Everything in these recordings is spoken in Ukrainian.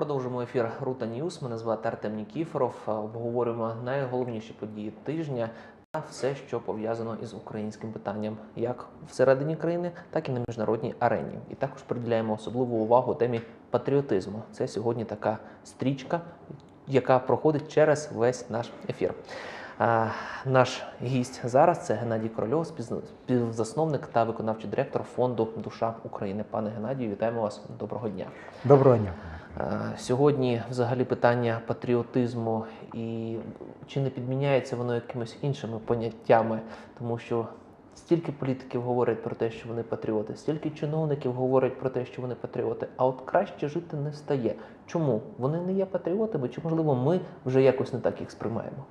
Продовжимо ефір Рута Ньюс. Мене звати Артем Нікіфоров. Обговорюємо найголовніші події тижня та все, що пов'язано із українським питанням, як всередині країни, так і на міжнародній арені. І також приділяємо особливу увагу темі патріотизму. Це сьогодні така стрічка, яка проходить через весь наш ефір. А, Наш гість зараз це Геннадій Корольов, співзасновник та виконавчий директор фонду Душа України. Пане Геннадію, вітаємо вас. Доброго дня. Доброго дня. Е, Сьогодні взагалі питання патріотизму і чи не підміняється воно якимись іншими поняттями, тому що стільки політиків говорять про те, що вони патріоти, стільки чиновників говорять про те, що вони патріоти, а от краще жити не стає. Чому вони не є патріотами? Чи можливо ми вже якось не так їх сприймаємо?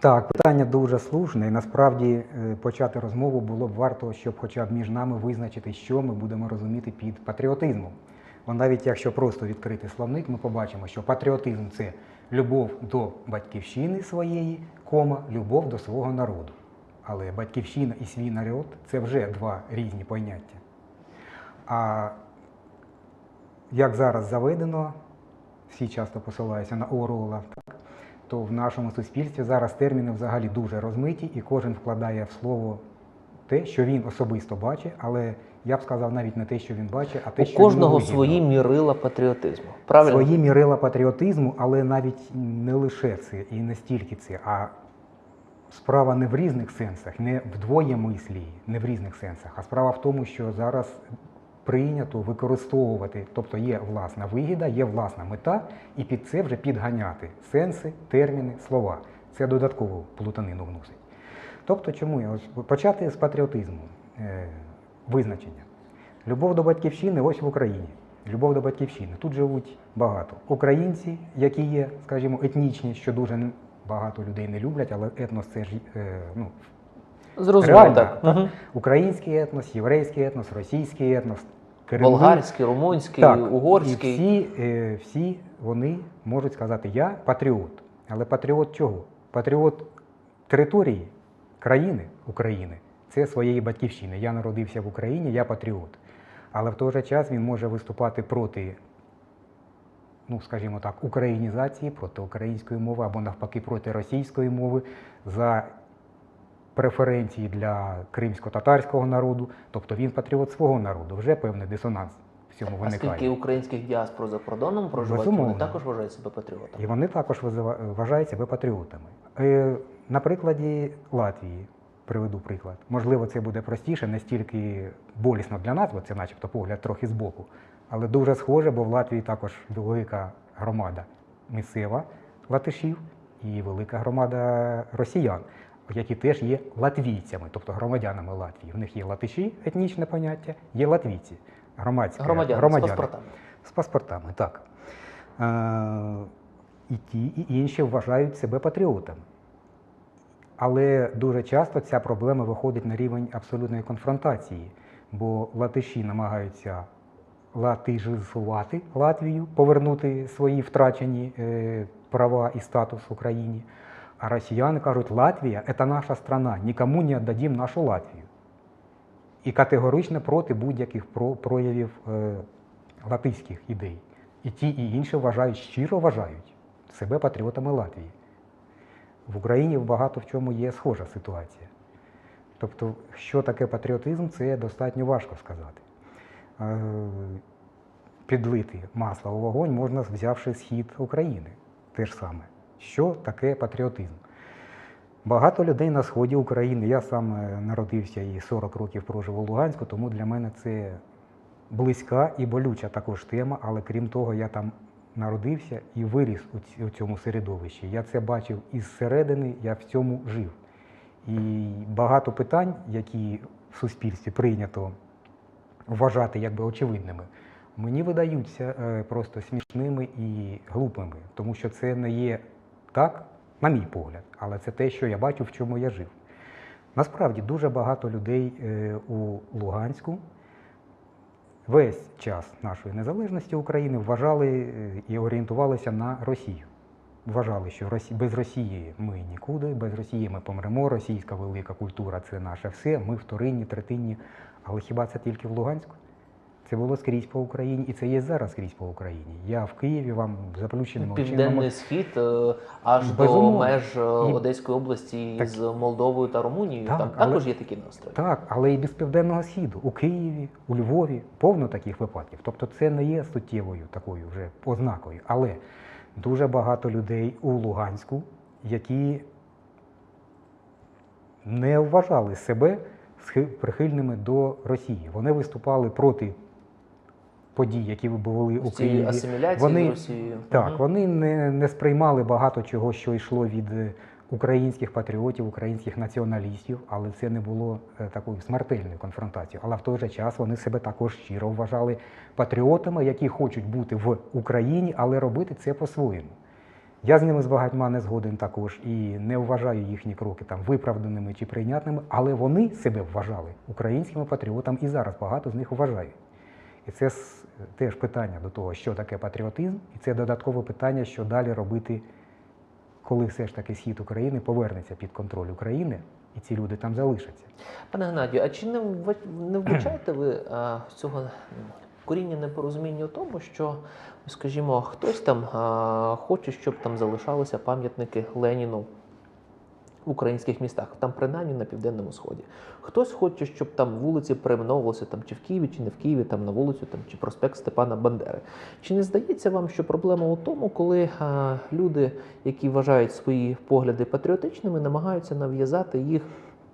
Так, питання дуже слушне, і насправді е, почати розмову було б варто, щоб хоча б між нами визначити, що ми будемо розуміти під патріотизмом. Бо навіть якщо просто відкрити словник, ми побачимо, що патріотизм це любов до батьківщини своєї, кома, любов до свого народу. Але батьківщина і свій народ це вже два різні поняття. А як зараз заведено, всі часто посилаються на Оруела, так, то в нашому суспільстві зараз терміни взагалі дуже розмиті, і кожен вкладає в слово те, що він особисто бачить, але я б сказав навіть не те, що він бачить, а те, У що кожного йому вигідно. свої мірила патріотизму. Правильно? Свої мірила патріотизму, але навіть не лише це і не стільки це, а справа не в різних сенсах, не вдвоє мислі, не в різних сенсах, а справа в тому, що зараз прийнято використовувати, тобто є власна вигіда, є власна мета, і під це вже підганяти сенси, терміни, слова. Це додаткову плутанину вносить. Тобто, чому я почати з патріотизму е, визначення. Любов до батьківщини ось в Україні. Любов до батьківщини. Тут живуть багато. Українці, які є, скажімо, етнічні, що дуже багато людей не люблять, але етнос це ж е, ну, Зрозуміло, реально. так. так? Мгм. Український етнос, єврейський етнос, російський етнос, кремлі. Болгарський, румунський, Так, угорський. І всі, е, всі вони можуть сказати, я патріот. Але патріот чого? Патріот території країни України це своєї батьківщини. Я народився в Україні, я патріот. Але в той же час він може виступати проти, ну скажімо так, українізації, проти української мови або навпаки проти російської мови за преференції для кримсько-татарського народу. Тобто він патріот свого народу. Вже певний дисонанс в цьому А виникає. скільки українських діаспор за кордоном проживають, вони також вважають себе патріотами. І вони також вважають себе патріотами. Е, На прикладі Латвії приведу приклад. Можливо, це буде простіше, не стільки болісно для нас, бо це начебто погляд трохи збоку, але дуже схоже, бо в Латвії також велика громада місцева латишів і велика громада росіян, які теж є латвійцями, тобто громадянами Латвії. В них є латиші, етнічне поняття, є латвійці, громадські Громадяни, з паспортами. з паспортами, так. Е, і ті, і інші вважають себе патріотами. Але дуже часто ця проблема виходить на рівень абсолютної конфронтації, бо латиші намагаються латижизувати Латвію, повернути свої втрачені е, права і статус в Україні. А росіяни кажуть, Латвія це наша страна, нікому не віддадім нашу Латвію. І категорично проти будь-яких про- проявів е, латиських ідей. І ті, і інші вважають, щиро вважають себе патріотами Латвії. В Україні багато в чому є схожа ситуація. Тобто, що таке патріотизм, це достатньо важко сказати. Е, Підлити масло у вогонь можна, взявши схід України. Те ж саме. Що таке патріотизм? Багато людей на сході України. Я сам е, народився і 40 років прожив у Луганську, тому для мене це близька і болюча також тема, але крім того, я там народився і виріс у цьому середовищі. Я це бачив із середини, я в цьому жив. І багато питань, які в суспільстві прийнято вважати якби очевидними, мені видаються е, просто смішними і глупими, тому що це не є так, на мій погляд, але це те, що я бачу, в чому я жив. Насправді дуже багато людей е, у Луганську весь час нашої незалежності України вважали е, і орієнтувалися на Росію. Вважали, що без Росії ми нікуди, без Росії ми помремо, російська велика культура це наше все, ми вторинні, третинні. Але хіба це тільки в Луганську? Це було скрізь по Україні, і це є зараз скрізь по Україні. Я в Києві вам заплющеним очима Південний схід е, аж до меж е, І- Одеської області Так. з Молдовою та Румунією. Так, Там але- також є такі настрої. Так, але і без південного східу. У Києві, у Львові повно таких випадків. Тобто це не є суттєвою такою вже ознакою. Але дуже багато людей у Луганську, які не вважали себе прихильними до Росії. Вони виступали проти подій, які були у Києві. асиміляції Вони- з Росією. Так, вони не, не сприймали багато чого, що йшло від е, українських патріотів, українських націоналістів, але це не було е, такою смертельною конфронтацією. Але в той же час вони себе також щиро вважали патріотами, які хочуть бути в Україні, але робити це по-своєму. Я з ними з багатьма не згоден також і не вважаю їхні кроки там виправданими чи прийнятними, але вони себе вважали українськими патріотами і зараз багато з них вважають. І це теж питання до того, що таке патріотизм, і це додаткове питання, що далі робити, коли все ж таки схід України повернеться під контроль України, і ці люди там залишаться. Пане Геннадію, а чи не не вбачаєте ви а, цього коріння непорозуміння у тому, що, скажімо, хтось там а, хоче, щоб там залишалися пам'ятники Леніну українських містах, там принаймні на південному сході. Хтось хоче, щоб там вулиці перейменовувалися там чи в Києві, чи не в Києві, там на вулицю, там чи проспект Степана Бандери. Чи не здається вам, що проблема у тому, коли а, люди, які вважають свої погляди патріотичними, намагаються нав'язати їх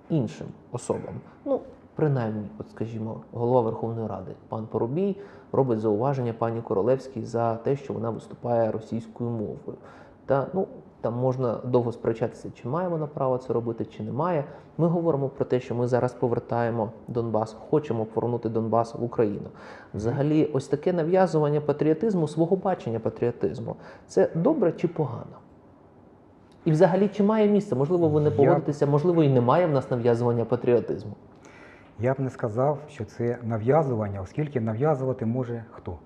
іншим особам? Ну, принаймні, от скажімо, голова Верховної Ради, пан Поробій, робить зауваження пані Королевській за те, що вона виступає російською мовою. Та ну там можна довго сперечатися, чи має вона право це робити, чи не має. Ми говоримо про те, що ми зараз повертаємо Донбас, хочемо повернути Донбас в Україну. Взагалі, ось таке нав'язування патріотизму, свого бачення патріотизму, це добре чи погано? І взагалі, чи має місце? Можливо, ви не погодитеся, можливо, і немає в нас нав'язування патріотизму. Я б не сказав, що це нав'язування, оскільки нав'язувати може хто?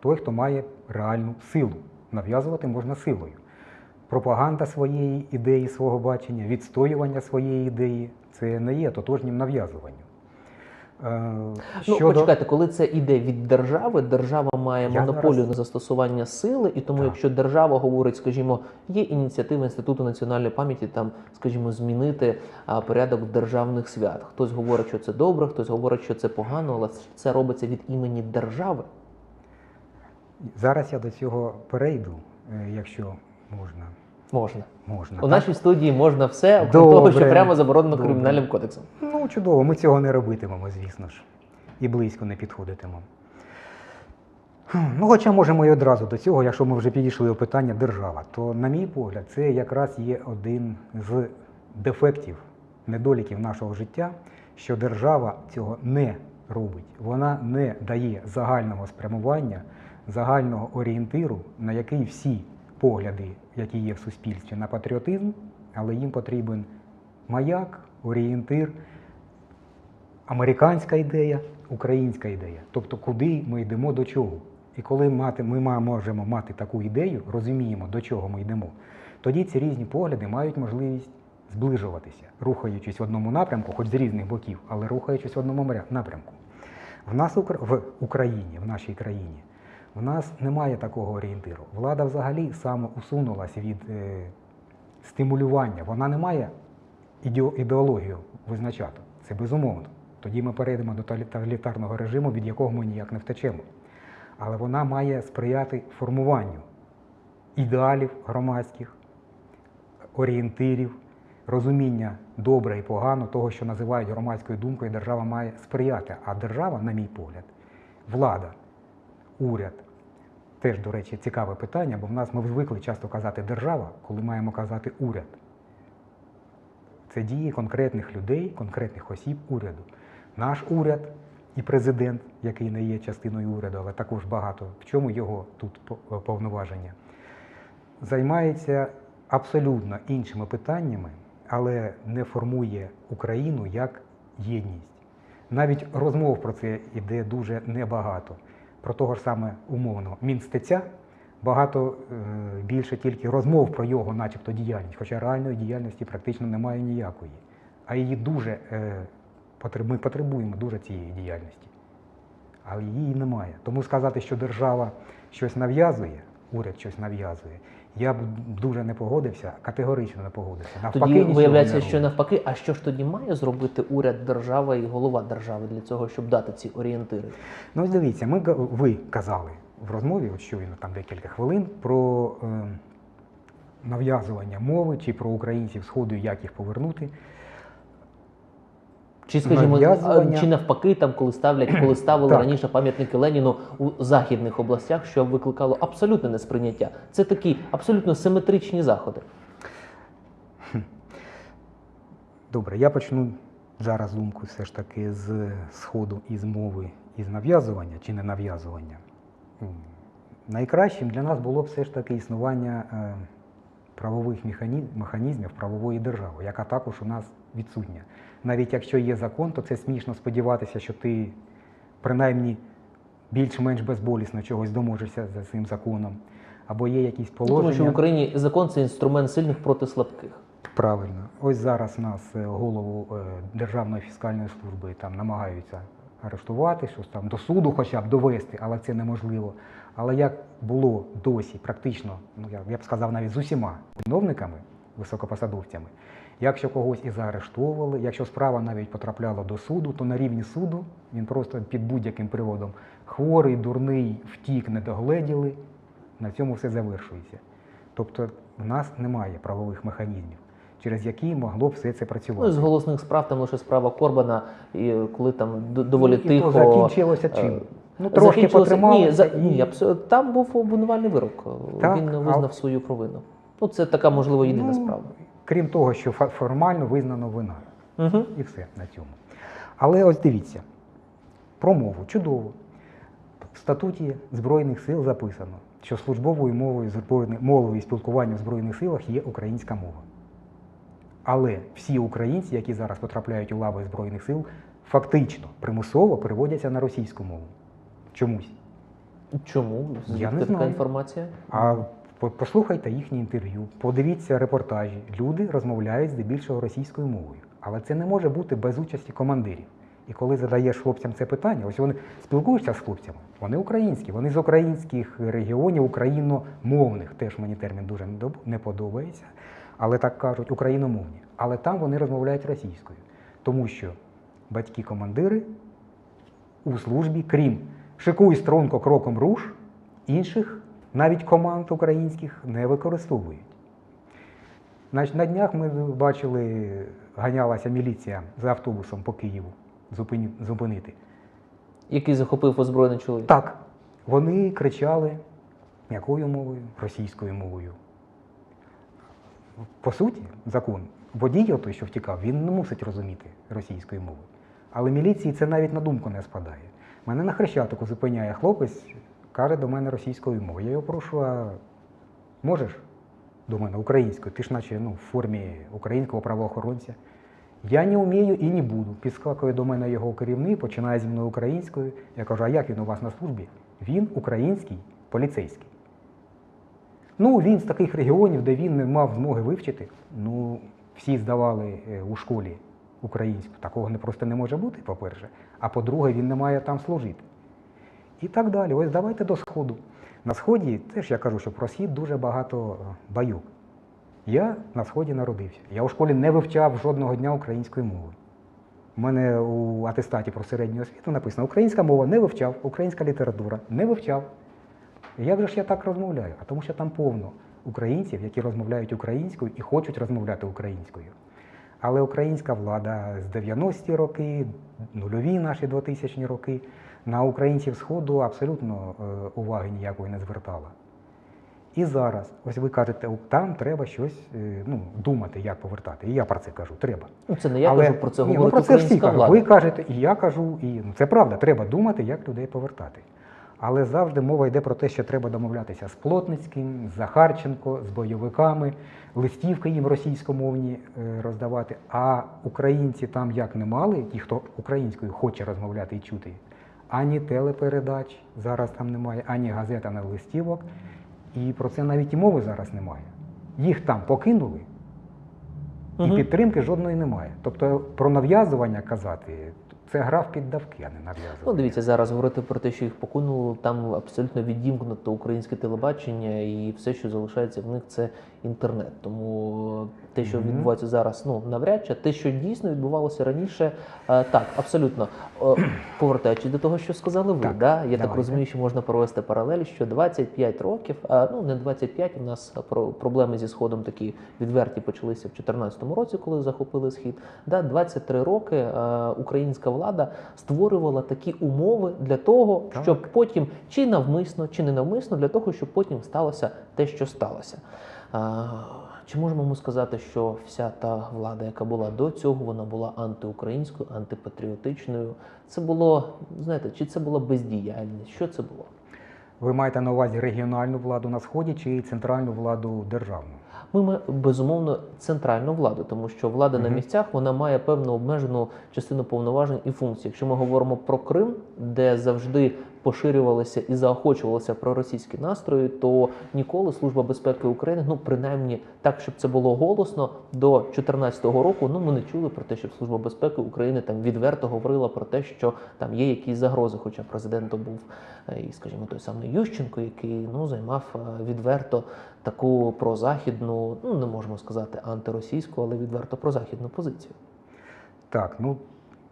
Той, хто має реальну силу. Нав'язувати можна силою. Пропаганда своєї ідеї, свого бачення, відстоювання своєї ідеї це не є тотожнім нав'язуванням. Е, Ну, почекайте, коли це іде від держави, держава має Я монополію зараз- на застосування сили, і тому, Так. якщо держава говорить, скажімо, є ініціатива Інституту національної пам'яті, там, скажімо, змінити а, порядок державних свят. Хтось говорить, що це добре, хтось говорить, що це погано, але це робиться від імені держави. Зараз я до цього перейду, е, якщо можна. Можна. можна У так? нашій студії можна все, окрім того, що прямо заборонено Добре. кримінальним кодексом. Ну, чудово, ми цього не робитимемо, звісно ж. І близько не підходитимемо. Ну, хоча можемо і одразу до цього, якщо ми вже підійшли до питання держава, то, на мій погляд, це якраз є один з дефектів, недоліків нашого життя, що держава цього не робить. Вона не дає загального спрямування, загального орієнтиру, на який всі погляди, які є в суспільстві, на патріотизм, але їм потрібен маяк, орієнтир, американська ідея, українська ідея. Тобто, куди ми йдемо до чого. І коли мати, ми можемо мати таку ідею, розуміємо, до чого ми йдемо, тоді ці різні погляди мають можливість зближуватися, рухаючись в одному напрямку, хоч з різних боків, але рухаючись в одному напрямку. В нас в Україні, в нашій країні, в нас немає такого орієнтиру. Влада взагалі самоусунулася від е, стимулювання. Вона не має ідео- ідеологію визначати. Це безумовно. Тоді ми перейдемо до тоталітарного режиму, від якого ми ніяк не втечемо. Але вона має сприяти формуванню ідеалів громадських, орієнтирів, розуміння добре і погано, того, що називають громадською думкою, держава має сприяти. А держава, на мій погляд, влада, уряд. Теж, до речі, цікаве питання, бо в нас ми звикли часто казати держава, коли маємо казати уряд. Це дії конкретних людей, конкретних осіб уряду. Наш уряд і президент, який не є частиною уряду, але також багато в чому його тут повноваження, займається абсолютно іншими питаннями, але не формує Україну як єдність. Навіть розмов про це йде дуже небагато. Про того ж саме умовного Мінстеця багато е, більше тільки розмов про його, начебто, діяльність, хоча реальної діяльності практично немає ніякої. А її дуже е, ми потребуємо дуже цієї діяльності. але її немає. Тому сказати, що держава щось нав'язує, уряд щось нав'язує, я б дуже не погодився, категорично не погодився. Навпаки, Тоді виявляється, що навпаки, а що ж тоді має зробити уряд, держава і голова держави для цього, щоб дати ці орієнтири? Ну, ось дивіться, ми, ви казали в розмові, от щойно там декілька хвилин, про е, нав'язування мови чи про українців Сходу, як їх повернути. Чи скажімо, Нав'язування. чи навпаки, там коли ставлять, коли ставили Так. раніше пам'ятники Леніну у західних областях, що викликало абсолютне несприйняття. Це такі абсолютно симетричні заходи. Добре, я почну зараз думку все ж таки з Сходу і з мови, і з нав'язування чи не нав'язування. Найкращим для нас було б все ж таки існування е, правових механізмів правової держави, яка також у нас відсутня. Навіть якщо є закон, то це смішно сподіватися, що ти принаймні більш-менш безболісно чогось доможешся за цим законом. Або є якісь Ну, положення. Тому що в Україні закон це інструмент сильних проти слабких. Правильно. Ось зараз нас е, голову е, Державної фіскальної служби там намагаються арештувати, щось там до суду хоча б довести, але це неможливо. Але як було досі, практично, ну я, б сказав навіть з усіма чиновниками, високопосадовцями, якщо когось і заарештовували, якщо справа навіть потрапляла до суду, то на рівні суду він просто під будь-яким приводом хворий, дурний, втік, не догледіли, на цьому все завершується. Тобто в нас немає правових механізмів, через які могло б все це працювати. Ну, з голосних справ там лише справа Корбана, і коли там доволі Ну, і тихо. то закінчилося чим? е, Ну, трошки потрималися. Ні, за, і- ні абсо- там був обвинувальний вирок. Так, Він а- визнав свою провину. Ну, це така, можливо, єдина Ну, справа. Крім того, що формально визнано вина. Угу. І все на цьому. Але ось дивіться, про мову чудово. В статуті Збройних сил записано, що службовою мовою мовою спілкування в Збройних силах є українська мова. Але всі українці, які зараз потрапляють у лави Збройних сил, фактично примусово переводяться на російську мову. Чомусь. Чому? Я Звідки не така знаю. інформація? А послухайте їхні інтерв'ю, подивіться репортажі. Люди розмовляють здебільшого російською мовою. Але це не може бути без участі командирів. І коли задаєш хлопцям це питання, ось вони спілкуються з хлопцями, вони українські, вони з українських регіонів, україномовних. Теж мені термін дуже не не подобається. Але так кажуть, україномовні. Але там вони розмовляють російською. Тому що батьки-командири у службі, крім шикуй струнко кроком руш, інших навіть команд українських не використовують. На днях ми бачили, ганялася міліція за автобусом по Києву зупинити. Який захопив озброєний чоловік? Так, вони кричали якою мовою? Російською мовою. По суті, закон, водій, той, що втікав, він не мусить розуміти російської мови. Але міліції це навіть на думку не спадає. Мене на хрещатику зупиняє хлопець, каже до мене російською мовою. Я його прошу, а можеш до мене українською? Ти ж наче ну, в формі українського правоохоронця. Я не вмію і не буду. Підскакує до мене його керівник, починає зі мною українською. Я кажу, а як він у вас на службі? Він український поліцейський. Ну, він з таких регіонів, де він не мав змоги вивчити. Ну, всі здавали е, у школі українську. Такого не просто не може бути, по-перше. А по-друге, він не має там служити. І так далі. Ось давайте до Сходу. На Сході теж я кажу, що про Схід дуже багато е, байок. Я на Сході народився. Я у школі не вивчав жодного дня української мови. У мене у атестаті про середню освіту написано: українська мова не вивчав, українська література не вивчав. Як же ж я так розмовляю? А тому що там повно українців, які розмовляють українською і хочуть розмовляти українською. Але українська влада з 90-ті роки, нульові наші 2000 роки, на українців Сходу абсолютно е, уваги ніякої не звертала. І зараз, ось ви кажете, там треба щось е, ну, думати, як повертати. І я про це кажу, треба. Ну, це не я Але- кажу про це, ні, говорить ну, про це всі кажуть. Ви кажете, і я кажу, і ну, це правда, треба думати, як людей повертати. Але завжди мова йде про те, що треба домовлятися з Плотницьким, з Захарченко, з бойовиками, листівки їм російськомовні е, роздавати. А українці там як не мали, ті, хто українською хоче розмовляти і чути, ані телепередач зараз там немає, ані газет, ані листівок. І про це навіть і мови зараз немає. Їх там покинули, і Мгм. підтримки жодної немає. Тобто про нав'язування казати це гра в піддавки, а не нав'язування. Ну, дивіться, зараз говорити про те, що їх покинуло, там абсолютно відімкнуто українське телебачення, і все, що залишається в них, це інтернет. Тому те, що Мгм. відбувається зараз, ну навряд чи те, що дійсно відбувалося раніше, е, так, абсолютно. О, Повертаючись до того, що сказали ви, Так, да? я так розумію, що можна провести паралель, що 25 років, а ну не 25, у нас про проблеми зі сходом такі відверті почалися в 2014 році, коли захопили схід. Да, 23 роки е, українська влада створювала такі умови для того, Так. щоб потім чи навмисно, чи не навмисно, для того, щоб потім сталося те, що сталося. Чи можемо ми сказати, що вся та влада, яка була до цього, вона була антиукраїнською, антипатріотичною? Це було, знаєте, чи це була бездіяльність? Що це було? Ви маєте на увазі регіональну владу на сході чи центральну владу державну? Ми безумовно центральну владу, тому що влада на місцях вона має певну обмежену частину повноважень і функцій. Якщо ми говоримо про Крим, де завжди поширювалися і заохочувалися проросійські настрої, то ніколи Служба безпеки України, ну принаймні так, щоб це було голосно, до 2014 року, ну ми не чули про те, щоб Служба безпеки України там відверто говорила про те, що там є якісь загрози. Хоча президентом був е, і, скажімо, той самий Ющенко, який ну займав е, відверто таку прозахідну, ну не можемо сказати антиросійську, але відверто прозахідну позицію. Так, ну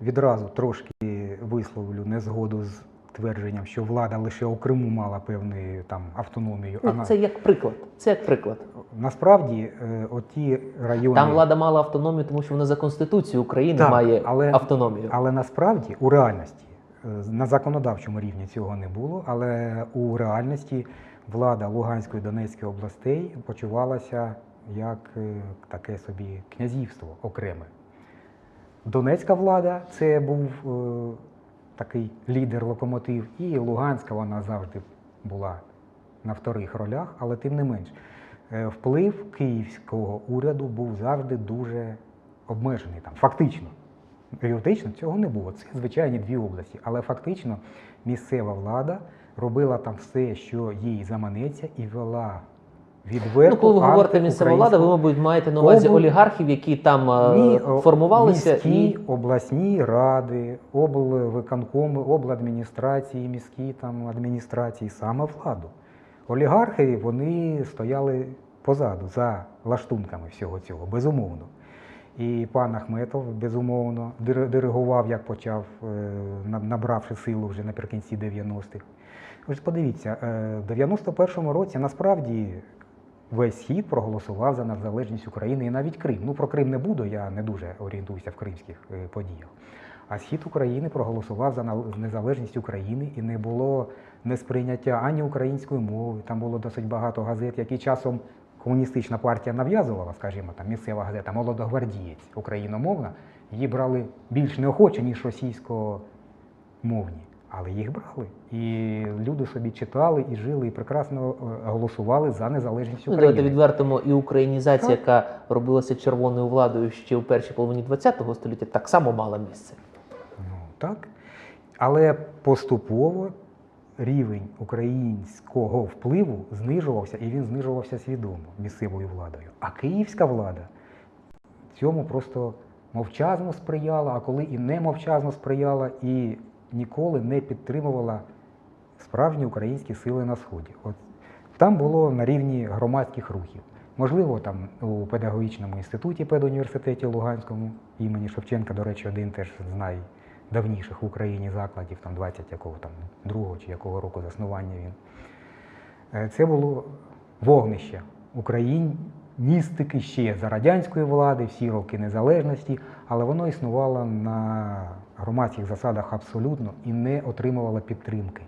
відразу трошки висловлю незгоду з твердженням, що влада лише у Криму мала певну там автономію. Ну, на- це як приклад. Це як приклад. насправді е, оті райони. Там влада мала автономію, тому що вона за конституцією України Так, має але- автономію. Але насправді у реальності е, на законодавчому рівні цього не було, але у реальності влада Луганської Донецької областей почувалася як е, таке собі князівство окреме. Донецька влада це був такий лідер-локомотив, і Луганська вона завжди була на вторих ролях, але тим не менш, е, вплив київського уряду був завжди дуже обмежений там, фактично. Теоретично цього не було. Це звичайні дві області, але фактично місцева влада робила там все, що їй заманеться, і вела відверто. Ну, коли ви говорите місцева влада, ви, мабуть, маєте на увазі Обл- олігархів, які там е, Ні, формувалися міські, і обласні ради, облвиконкоми, обладміністрації, міські там адміністрації, саме владу. Олігархи вони стояли позаду за лаштунками всього цього, безумовно. І пан Ахметов, безумовно, диригував, як почав, е, набравши силу вже наприкінці 90-х. Ви ж подивіться, е, в 91-му році насправді весь схід проголосував за незалежність України і навіть Крим. Ну про Крим не буду, я не дуже орієнтуюся в кримських е, подіях. А схід України проголосував за незалежність України і не було несприйняття ані української мови. Там було досить багато газет, які часом комуністична партія нав'язувала, скажімо, там місцева газета Молодогвардієць україномовна. Її брали більш неохоче, ніж російськомовні. Але їх брали. І люди собі читали і жили, і прекрасно е, голосували за незалежність ну, України. давайте відвертимо і українізація, Так. яка робилася червоною владою ще в першій половині ХХ століття, так само мала місце. Ну, так. Але поступово рівень українського впливу знижувався, і він знижувався свідомо місцевою владою. А київська влада цьому просто мовчазно сприяла, а коли і не мовчазно сприяла, і ніколи не підтримувала справжні українські сили на Сході. От там було на рівні громадських рухів. Можливо, там у педагогічному інституті, педуніверситеті Луганському імені Шевченка, до речі, один теж з найдавніших в Україні закладів, там 20 якого там другого чи якого року заснування він. Е, Це було вогнище україністики ще за радянської влади, всі роки незалежності, але воно існувало на громадських засадах абсолютно і не отримувало підтримки.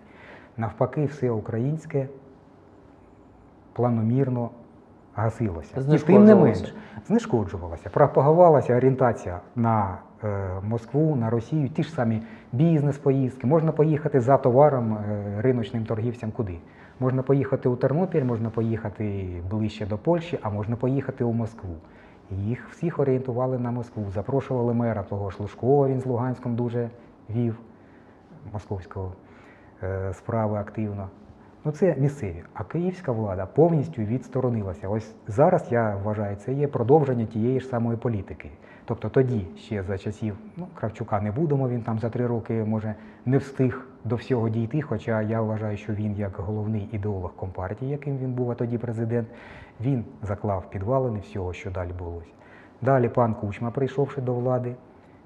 Навпаки, все українське планомірно гасилося. І тим не менш, знешкоджувалося, пропагувалася орієнтація на е, Москву, на Росію, ті ж самі бізнес-поїздки. Можна поїхати за товаром е, риночним торгівцям куди? Можна поїхати у Тернопіль, можна поїхати ближче до Польщі, а можна поїхати у Москву. Їх всіх орієнтували на Москву. Запрошували мера того ж Лужкова, він з Луганськом дуже вів московського е, справи активно. Ну це місцеві. А київська влада повністю відсторонилася. Ось зараз я вважаю, це є продовження тієї ж самої політики. Тобто тоді ще за часів ну, Кравчука не будемо, він там за три роки може не встиг до всього дійти. Хоча я вважаю, що він як головний ідеолог компартії, яким він був, а тоді президент, він заклав підвалини всього, що далі було. Далі пан Кучма, прийшовши до влади,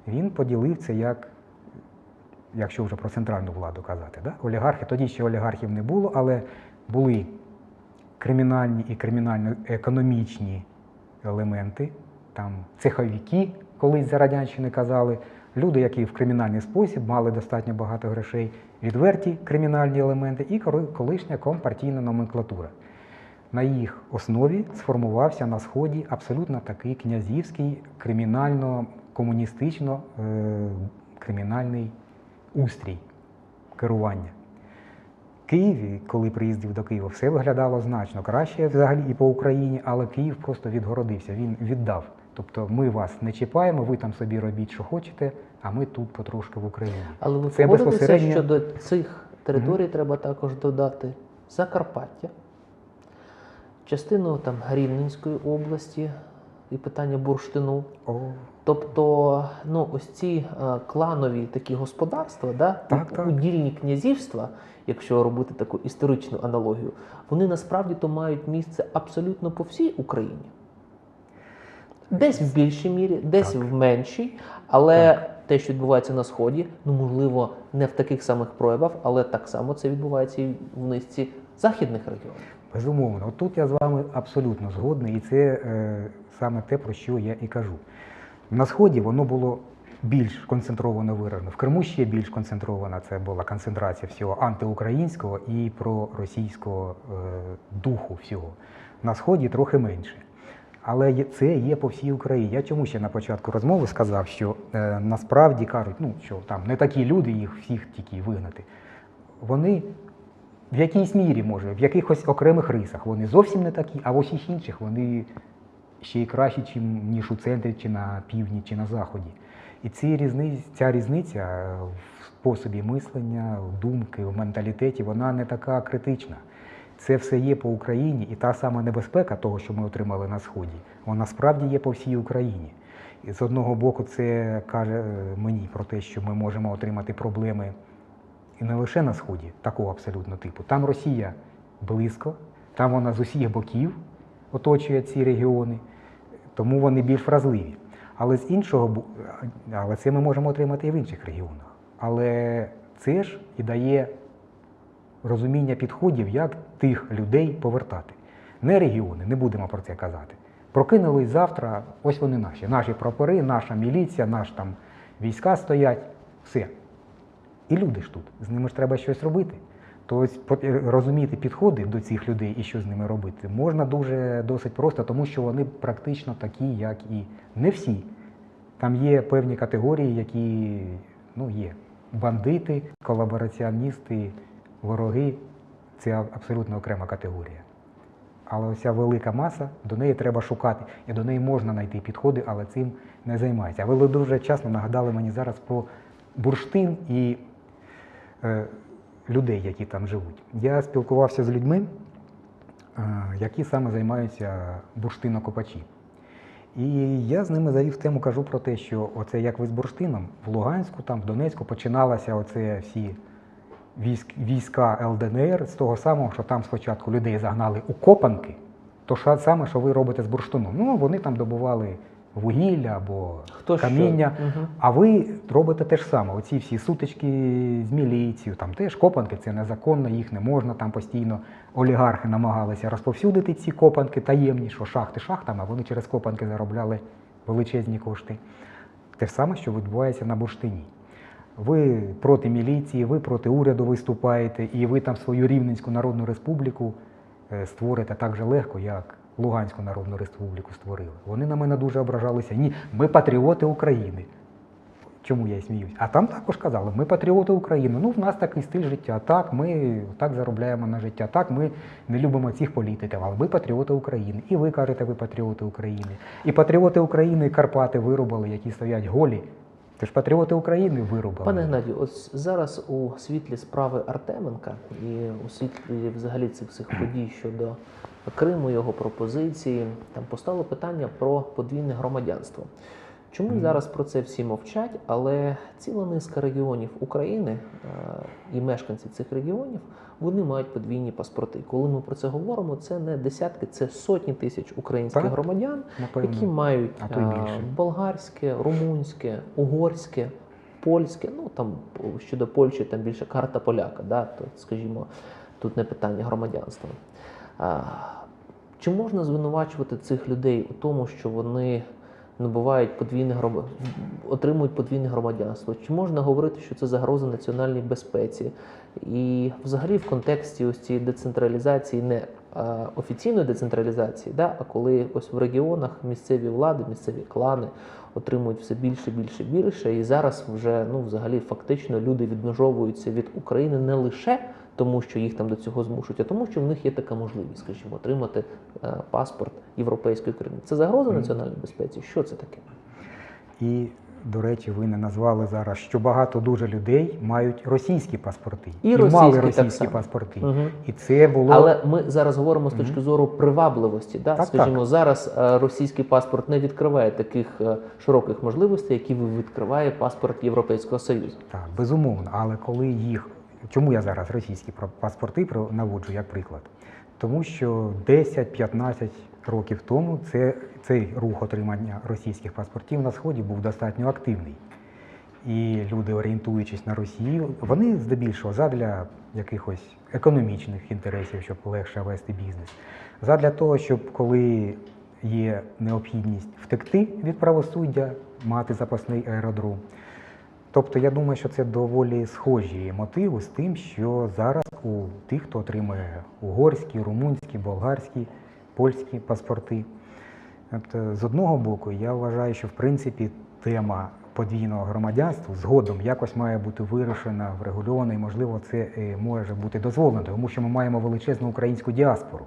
він поділив це як якщо вже про центральну владу казати. Да? Олігархи, тоді ще олігархів не було, але були кримінальні і кримінально-економічні елементи, там цеховики, колись за радянщини казали, люди, які в кримінальний спосіб мали достатньо багато грошей, відверті кримінальні елементи і колишня компартійна номенклатура. На їх основі сформувався на Сході абсолютно такий князівський кримінально-комуністично е, устрій керування. В Києві, коли приїздив до Києва, все виглядало значно краще взагалі і по Україні, але Київ просто відгородився, він віддав. Тобто ми вас не чіпаємо, ви там собі робіть, що хочете, а ми тут потрошки в Україні. Але ви Це безпосередньо- що до цих територій треба також додати Закарпаття, частину там Рівненської області і питання бурштину. О, Тобто, ну, ось ці е, кланові такі господарства, да, Так, так. удільні князівства, якщо робити таку історичну аналогію, вони насправді то мають місце абсолютно по всій Україні. Десь в більшій мірі, десь Так. в меншій, але те, що відбувається на сході, ну можливо, не в таких самих проявах, але так само це відбувається і в низці західних регіонів. Безумовно, от тут я з вами абсолютно згодний, і це е, саме те, про що я і кажу. На Сході воно було більш концентровано виражено. В Криму ще більш концентрована це була концентрація всього антиукраїнського і проросійського е, духу всього. На Сході трохи менше. Але це є по всій Україні. Я чому ще на початку розмови сказав, що е, насправді кажуть, ну що там не такі люди, їх всіх тільки вигнати. Вони в якійсь мірі, може, в якихось окремих рисах вони зовсім не такі, а в усіх інших вони ще й кращі, ніж у центрі, чи на півдні, чи на заході. І ці різниці, ця різниця в способі мислення, думки, в менталітеті, вона не така критична. Це все є по Україні, і та сама небезпека того, що ми отримали на Сході, вона справді є по всій Україні. І з одного боку, це каже е, мені про те, що ми можемо отримати проблеми і не лише на Сході, такого абсолютно типу. Там Росія близько, там вона з усіх боків оточує ці регіони, тому вони більш вразливі. Але з іншого але це ми можемо отримати і в інших регіонах. Але це ж і дає розуміння підходів, як тих людей повертати. Не регіони, не будемо про це казати. Прокинулись завтра, ось вони наші. Наші прапори, наша міліція, наш там війська стоять, все. І люди ж тут, з ними ж треба щось робити. То ось по- розуміти підходи до цих людей і що з ними робити, можна дуже досить просто, тому що вони практично такі, як і не всі. Там є певні категорії, які ну, є. Бандити, колабораціоністи, вороги це абсолютно окрема категорія. Але оця велика маса, до неї треба шукати, і до неї можна знайти підходи, але цим не займається. А ви дуже часно нагадали мені зараз про бурштин і е, людей, які там живуть. Я спілкувався з людьми, е, які саме займаються бурштинокопачі. І я з ними завів тему, кажу про те, що оце як ви з бурштином в Луганську, там в Донецьку починалися оце всі війська ЛДНР з того самого, що там спочатку людей загнали у копанки, то що саме, що ви робите з бурштином. Ну, вони там добували вугілля або Хто каміння. Мгм. А ви робите те ж саме. Оці всі сутички з міліцією, там теж копанки, це незаконно, їх не можна. Там постійно олігархи намагалися розповсюдити ці копанки таємні, що шахти шахтами, а вони через копанки заробляли величезні кошти. Те ж саме, що відбувається на бурштині. Ви проти міліції, ви проти уряду виступаєте, і ви там свою Рівненську Народну Республіку е, створите так же легко, як Луганську Народну Республіку створили. Вони на мене дуже ображалися. Ні, ми патріоти України. Чому я й сміюсь? А там також казали, ми патріоти України. Ну, в нас такий стиль життя. Так, ми так заробляємо на життя. Так, ми не любимо цих політиків, але ми патріоти України. І ви кажете, ви патріоти України. І патріоти України Карпати вирубали, які стоять голі Це ж патріоти України виробили. Пане Геннадію, ось зараз у світлі справи Артеменка і у світлі взагалі цих подій щодо Криму, його пропозиції, там постало питання про подвійне громадянство. Чому зараз про це всі мовчать, але ціла низка регіонів України е, і мешканці цих регіонів вони мають подвійні паспорти. Коли ми про це говоримо, це не десятки, це сотні тисяч українських Так. громадян, Напевно. які мають е, болгарське, румунське, угорське, польське. Ну там щодо Польщі там більше карта поляка, да, то скажімо, тут не питання громадянства. А, чи можна звинувачувати цих людей у тому, що вони набувають подвійне гром... отримують подвійне громадянство? Чи можна говорити, що це загроза національній безпеці? І взагалі в контексті ось цієї децентралізації не а, офіційної децентралізації, да, а коли ось в регіонах місцеві влади, місцеві клани отримують все більше, більше, більше, і зараз вже ну взагалі фактично люди відмежовуються від України не лише тому, що їх там до цього змушують, а тому, що в них є така можливість, скажімо, отримати е, паспорт європейської країни. Це загроза Мгм. національній безпеці? Що це таке? І, до речі, ви не назвали зараз, що багато дуже людей мають російські паспорти. І мали російські так російські паспорти. Угу. І це було Але ми зараз говоримо з точки зору привабливості. Да? Так, Скажімо, зараз е, російський паспорт не відкриває таких е, широких можливостей, які відкриває паспорт Європейського Союзу. Так, безумовно. Але коли їх. Чому я зараз російські паспорти наводжу як приклад? Тому що 10-15 років тому це, цей рух отримання російських паспортів на Сході був достатньо активний. І люди, орієнтуючись на Росію, вони здебільшого задля якихось економічних інтересів, щоб легше вести бізнес, задля того, щоб коли є необхідність втекти від правосуддя, мати запасний аеродром. Тобто я думаю, що це доволі схожі мотиви з тим, що зараз у тих, хто отримує угорські, румунські, болгарські, польські паспорти. Тобто, з одного боку, я вважаю, що в принципі тема подвійного громадянства згодом якось має бути вирішена, врегульована, і можливо це е, може бути дозволено, тому що ми маємо величезну українську діаспору.